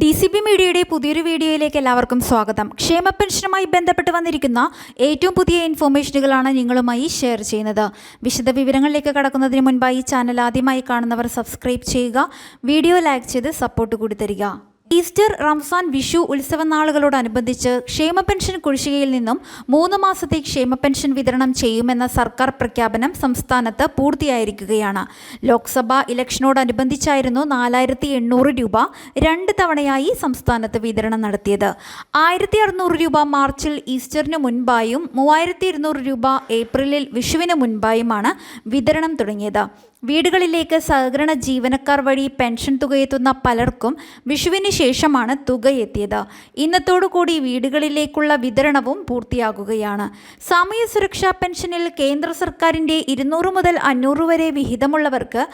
D C B മീഡിയയുടെ പുതിയൊരു വീഡിയോയിലേക്ക് എല്ലാവർക്കും സ്വാഗതം. ക്ഷേമ പെൻഷനുമായി ബന്ധപ്പെട്ട് വന്നിരിക്കുന്ന ഏറ്റവും പുതിയ ഇൻഫോർമേഷനുകളാണ് നിങ്ങളുമായി ഷെയർ ചെയ്യുന്നത്. വിശദ വിവരങ്ങളിലേക്ക് കടക്കുന്നതിന് മുൻപായി ചാനൽ ആദ്യമായി കാണുന്നവർ സബ്സ്ക്രൈബ് ചെയ്യുക വീഡിയോ ലൈക്ക് ചെയ്ത് സപ്പോർട്ട് കൂടി തരിക. ഈസ്റ്റർ റംസാൻ വിഷു ഉത്സവ നാളുകളോടനുബന്ധിച്ച് ക്ഷേമ പെൻഷൻ കുടിശ്ശികയിൽ നിന്നും മൂന്ന് മാസത്തെ ക്ഷേമ പെൻഷൻ വിതരണം ചെയ്യുമെന്ന സർക്കാർ പ്രഖ്യാപനം സംസ്ഥാനത്ത് പൂർത്തിയായിരിക്കുകയാണ്. ലോക്സഭാ ഇലക്ഷനോടനുബന്ധിച്ചായിരുന്നു നാലായിരത്തി എണ്ണൂറ് രൂപ രണ്ട് തവണയായി സംസ്ഥാനത്ത് വിതരണം നടത്തിയത്. ആയിരത്തി അറുന്നൂറ് രൂപ മാർച്ചിൽ ഈസ്റ്ററിന് മുൻപായും മൂവായിരത്തി ഇരുന്നൂറ് രൂപ ഏപ്രിലിൽ വിഷുവിന് മുൻപായുമാണ് വിതരണം തുടങ്ങിയത്. വീടുകളിലേക്ക് സഹകരണ ജീവനക്കാർ വഴി പെൻഷൻ തുകയെത്തുന്ന പലർക്കും വിഷുവിന് ശേഷമാണ് തുക എത്തിയത്. ഇന്നത്തോടുകൂടി വീടുകളിലേക്കുള്ള വിതരണവും പൂർത്തിയാകുകയാണ്. സാമൂഹ്യ സുരക്ഷാ പെൻഷനിൽ കേന്ദ്ര സർക്കാരിന്റെ ഇരുന്നൂറ് മുതൽ അഞ്ഞൂറ് വരെ വിഹിതമുള്ളവർക്ക്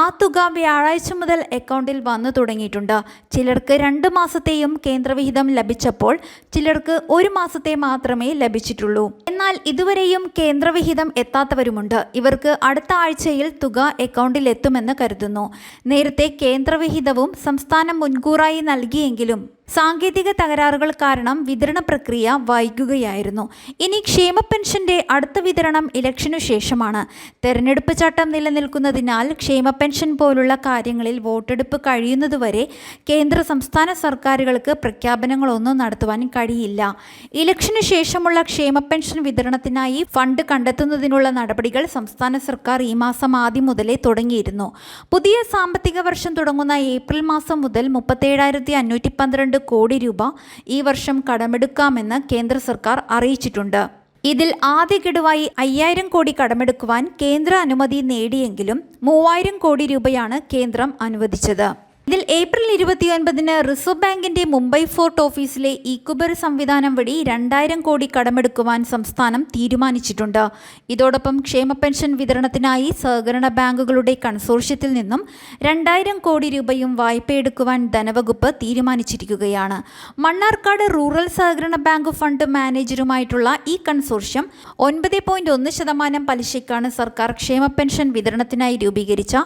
ആ തുക വ്യാഴാഴ്ച മുതൽ അക്കൗണ്ടിൽ വന്നു തുടങ്ങിയിട്ടുണ്ട്. ചിലർക്ക് രണ്ട് മാസത്തെയും കേന്ദ്രവിഹിതം ലഭിച്ചപ്പോൾ ചിലർക്ക് ഒരു മാസത്തെ മാത്രമേ ലഭിച്ചിട്ടുള്ളൂ. എന്നാൽ ഇതുവരെയും കേന്ദ്രവിഹിതം എത്താത്തവരുമുണ്ട്. ഇവർക്ക് അടുത്ത ആഴ്ചയിൽ തുക അക്കൗണ്ടിൽ എത്തുമെന്ന് കരുതുന്നു. നേരത്തെ കേന്ദ്രവിഹിതവും സംസ്ഥാനം മുൻകൂറായി നൽകിയെങ്കിലും സാങ്കേതിക തകരാറുകൾ കാരണം വിതരണ പ്രക്രിയ വൈകുകയായിരുന്നു ഇനി ക്ഷേമ പെൻഷന്റെ അടുത്ത വിതരണം ഇലക്ഷനു ശേഷമാണ്. തെരഞ്ഞെടുപ്പ് ചട്ടം നിലനിൽക്കുന്നതിനാൽ ക്ഷേമ പെൻഷൻ പോലുള്ള കാര്യങ്ങളിൽ വോട്ടെടുപ്പ് കഴിയുന്നതുവരെ കേന്ദ്ര സംസ്ഥാന സർക്കാരുകൾക്ക് പ്രഖ്യാപനങ്ങളൊന്നും നടത്തുവാൻ കഴിയില്ല. ഇലക്ഷനു ശേഷമുള്ള ക്ഷേമ പെൻഷൻ വിതരണത്തിനായി ഫണ്ട് കണ്ടെത്തുന്നതിനുള്ള നടപടികൾ സംസ്ഥാന സർക്കാർ ഈ മാസം ആദ്യം മുതലേ തുടങ്ങിയിരുന്നു. പുതിയ സാമ്പത്തിക വർഷം തുടങ്ങുന്ന ഏപ്രിൽ മാസം മുതൽ മുപ്പത്തേഴായിരത്തി അഞ്ഞൂറ്റി പന്ത്രണ്ട് കോടി രൂപ ഈ വർഷം കടമെടുക്കാമെന്ന് കേന്ദ്ര സർക്കാർ അറിയിച്ചിട്ടുണ്ട്. ഇതിൽ ആദ്യ ഗഡുവായി അയ്യായിരം കോടി കടമെടുക്കുവാൻ കേന്ദ്ര അനുമതി നേടിയെങ്കിലും മൂവായിരം കോടി രൂപയാണ് കേന്ദ്രം അനുവദിച്ചത്. ഇതിൽ ഏപ്രിൽ ഇരുപത്തിയൊൻപതിന് റിസർവ് ബാങ്കിന്റെ മുംബൈ ഫോർട്ട് ഓഫീസിലെ ഇക്കുബർ സംവിധാനം വഴി രണ്ടായിരം കോടി കടമെടുക്കുവാൻ സംസ്ഥാനം തീരുമാനിച്ചിട്ടുണ്ട്. ഇതോടൊപ്പം ക്ഷേമ പെൻഷൻ വിതരണത്തിനായി സഹകരണ ബാങ്കുകളുടെ കൺസോർഷ്യത്തിൽ നിന്നും രണ്ടായിരം കോടി രൂപയും വായ്പയെടുക്കുവാൻ ധനവകുപ്പ് തീരുമാനിച്ചിരിക്കുകയാണ്. മണ്ണാർക്കാട് റൂറൽ സഹകരണ ബാങ്ക് ഫണ്ട് മാനേജറുമായിട്ടുള്ള ഈ കൺസോർഷ്യം ഒൻപത് പോയിന്റ് ഒന്ന് ശതമാനം പലിശയ്ക്കാണ് സർക്കാർ ക്ഷേമ പെൻഷൻ വിതരണത്തിനായി രൂപീകരിച്ച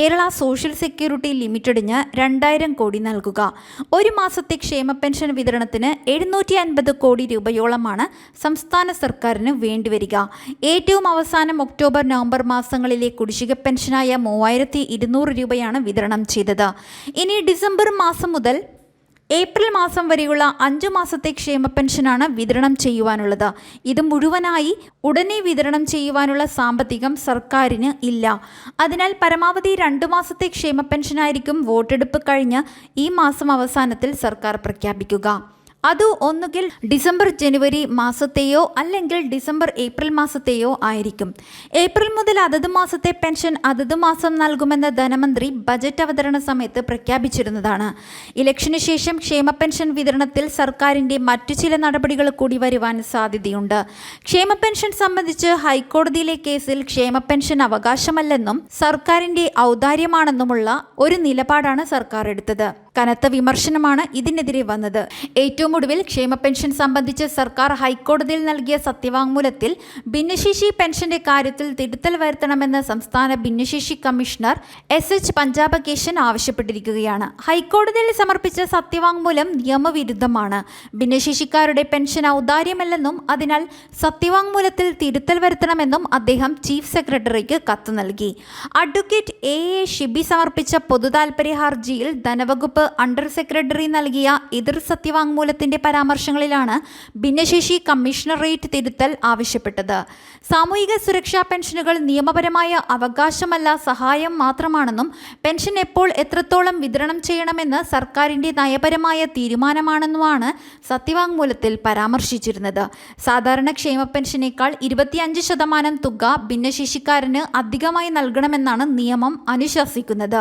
കേരള സോഷ്യൽ സെക്യൂരിറ്റി ലിമിറ്റഡിന് രണ്ടായിരം കോടി നൽകുക. ഒരു മാസത്തെ ക്ഷേമ പെൻഷൻ വിതരണത്തിന് എഴുന്നൂറ്റി അൻപത് കോടി രൂപയോളമാണ് സംസ്ഥാന സർക്കാരിന് വേണ്ടിവരിക. ഏറ്റവും അവസാനം ഒക്ടോബർ നവംബർ മാസങ്ങളിലെ കുടിശ്ശിക പെൻഷനായ മൂവായിരത്തി രൂപയാണ് വിതരണം ചെയ്തത്. ഇനി ഡിസംബർ മാസം മുതൽ ഏപ്രിൽ മാസം വരെയുള്ള അഞ്ചു മാസത്തെ ക്ഷേമ പെൻഷനാണ് വിതരണം ചെയ്യുവാനുള്ളത്. ഇത് മുഴുവനായി ഉടനെ വിതരണം ചെയ്യുവാനുള്ള സാമ്പത്തികം സർക്കാരിന് ഇല്ല. അതിനാൽ പരമാവധി രണ്ടു മാസത്തെ ക്ഷേമ പെൻഷനായിരിക്കും വോട്ടെടുപ്പ് കഴിഞ്ഞ് ഈ മാസം അവസാനത്തിൽ സർക്കാർ പ്രഖ്യാപിക്കുക. അത് ഒന്നുകിൽ ഡിസംബർ ജനുവരി മാസത്തെയോ അല്ലെങ്കിൽ ഡിസംബർ ഏപ്രിൽ മാസത്തെയോ ആയിരിക്കും. ഏപ്രിൽ മുതൽ അതത് മാസത്തെ പെൻഷൻ അതത് മാസം നൽകുമെന്ന് ധനമന്ത്രി ബജറ്റ് അവതരണ സമയത്ത് പ്രഖ്യാപിച്ചിരുന്നതാണ്. ഇലക്ഷന് ശേഷം ക്ഷേമ പെൻഷൻ വിതരണത്തിൽ സർക്കാരിന്റെ മറ്റു ചില നടപടികൾ കൂടി വരുവാൻ സാധ്യതയുണ്ട്. ക്ഷേമ പെൻഷൻ സംബന്ധിച്ച് ഹൈക്കോടതിയിലെ കേസിൽ ക്ഷേമ പെൻഷൻ അവകാശമല്ലെന്നും സർക്കാരിന്റെ ഔദാര്യമാണെന്നുമുള്ള ഒരു നിലപാടാണ് സർക്കാർ എടുത്തത്. കനത്ത വിമർശനമാണ് ഇതിനെതിരെ വന്നത്. ഏറ്റവും ഒടുവിൽ ക്ഷേമ പെൻഷൻ സംബന്ധിച്ച് സർക്കാർ ഹൈക്കോടതിയിൽ നൽകിയ സത്യവാങ്മൂലത്തിൽ ഭിന്നശേഷി പെൻഷന്റെ കാര്യത്തിൽ തിരുത്തൽ വരുത്തണമെന്ന് സംസ്ഥാന ഭിന്നശേഷി കമ്മീഷണർ എസ് എച്ച് പഞ്ചാബകേശൻ ആവശ്യപ്പെട്ടിരിക്കുകയാണ്. ഹൈക്കോടതിയിൽ സമർപ്പിച്ച സത്യവാങ്മൂലം നിയമവിരുദ്ധമാണ്. ഭിന്നശേഷിക്കാരുടെ പെൻഷൻ ഔദാര്യമല്ലെന്നും അതിനാൽ സത്യവാങ്മൂലത്തിൽ തിരുത്തൽ വരുത്തണമെന്നും അദ്ദേഹം ചീഫ് സെക്രട്ടറിക്ക് കത്ത് നൽകി. അഡ്വക്കേറ്റ് എ എ ഷിബി സമർപ്പിച്ച പൊതുതാൽപര്യ ഹർജിയിൽ ധനവകുപ്പ് അണ്ടർ സെക്രട്ടറി നൽകിയ എതിർ സത്യവാങ്മൂലത്തിന്റെ പരാമർശങ്ങളിലാണ് ഭിന്നശേഷി കമ്മീഷണറേറ്റ് തിരുത്തൽ ആവശ്യപ്പെട്ടത്. സാമൂഹിക സുരക്ഷാ പെൻഷനുകൾ നിയമപരമായ അവകാശമല്ല സഹായം മാത്രമാണെന്നും പെൻഷൻ എപ്പോൾ എത്രത്തോളം വിതരണം ചെയ്യണമെന്ന് സർക്കാരിന്റെ നയപരമായ തീരുമാനമാണെന്നുമാണ് സത്യവാങ്മൂലത്തിൽ പരാമർശിച്ചിരുന്നത്. സാധാരണ ക്ഷേമ പെൻഷനേക്കാൾ ഇരുപത്തിയഞ്ച് ശതമാനം തുക ഭിന്നശേഷിക്കാരന് അധികമായി നൽകണമെന്നാണ് നിയമം അനുശാസിക്കുന്നത്.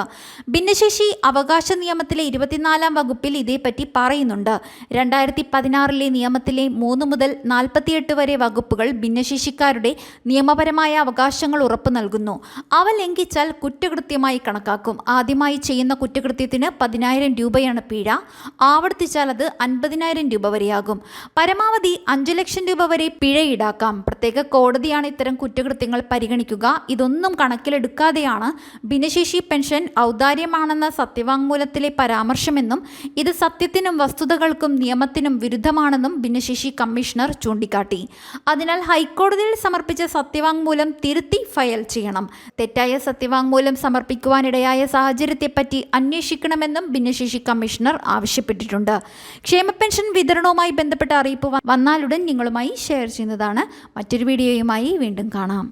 ഭിന്നശേഷി അവകാശ നിയമത്തിലെ ഇരുപത്തിനാലാം വകുപ്പിൽ ഇതേപ്പറ്റി പറയുന്നുണ്ട്. രണ്ടായിരത്തി പതിനാറിലെ നിയമത്തിലെ മൂന്ന് മുതൽ നാൽപ്പത്തിയെട്ട് വരെ വകുപ്പുകൾ ഭിന്നശേഷിക്കാരുടെ നിയമപരമായ അവകാശങ്ങൾ ഉറപ്പു നൽകുന്നു. അവ ലംഘിച്ചാൽ കുറ്റകൃത്യമായി കണക്കാക്കും. ആദ്യമായി ചെയ്യുന്ന കുറ്റകൃത്യത്തിന് പതിനായിരം രൂപയാണ് പിഴ. ആവർത്തിച്ചാൽ അത് അൻപതിനായിരം രൂപ വരെയാകും. പരമാവധി അഞ്ചു ലക്ഷം രൂപ വരെ പിഴ ഈടാക്കാം. പ്രത്യേക കോടതിയാണ് ഇത്തരം കുറ്റകൃത്യങ്ങൾ പരിഗണിക്കുക. ഇതൊന്നും കണക്കിലെടുക്കാതെയാണ് ഭിന്നശേഷി പെൻഷൻ ഔദാര്യമാണെന്ന സത്യവാങ്മൂലത്തിലെ പരാ പരാമർശമെന്നും ഇത് സത്യത്തിനും വസ്തുതകൾക്കും നിയമത്തിനും വിരുദ്ധമാണെന്നും ഭിന്നശേഷി കമ്മീഷണർ ചൂണ്ടിക്കാട്ടി. അതിനാൽ ഹൈക്കോടതിയിൽ സമർപ്പിച്ച സത്യവാങ്മൂലം തിരുത്തി ഫയൽ ചെയ്യണം. തെറ്റായ സത്യവാങ്മൂലം സമർപ്പിക്കുവാനിടയായ സാഹചര്യത്തെപ്പറ്റി അന്വേഷിക്കണമെന്നും ഭിന്നശേഷി കമ്മീഷണർ ആവശ്യപ്പെട്ടിട്ടുണ്ട്. ക്ഷേമ പെൻഷൻ വിതരണവുമായി ബന്ധപ്പെട്ട അറിയിപ്പ് വന്നാലുടൻ നിങ്ങളുമായി ഷെയർ ചെയ്യുന്നതാണ്. മറ്റൊരു വീഡിയോയുമായി വീണ്ടും കാണാം.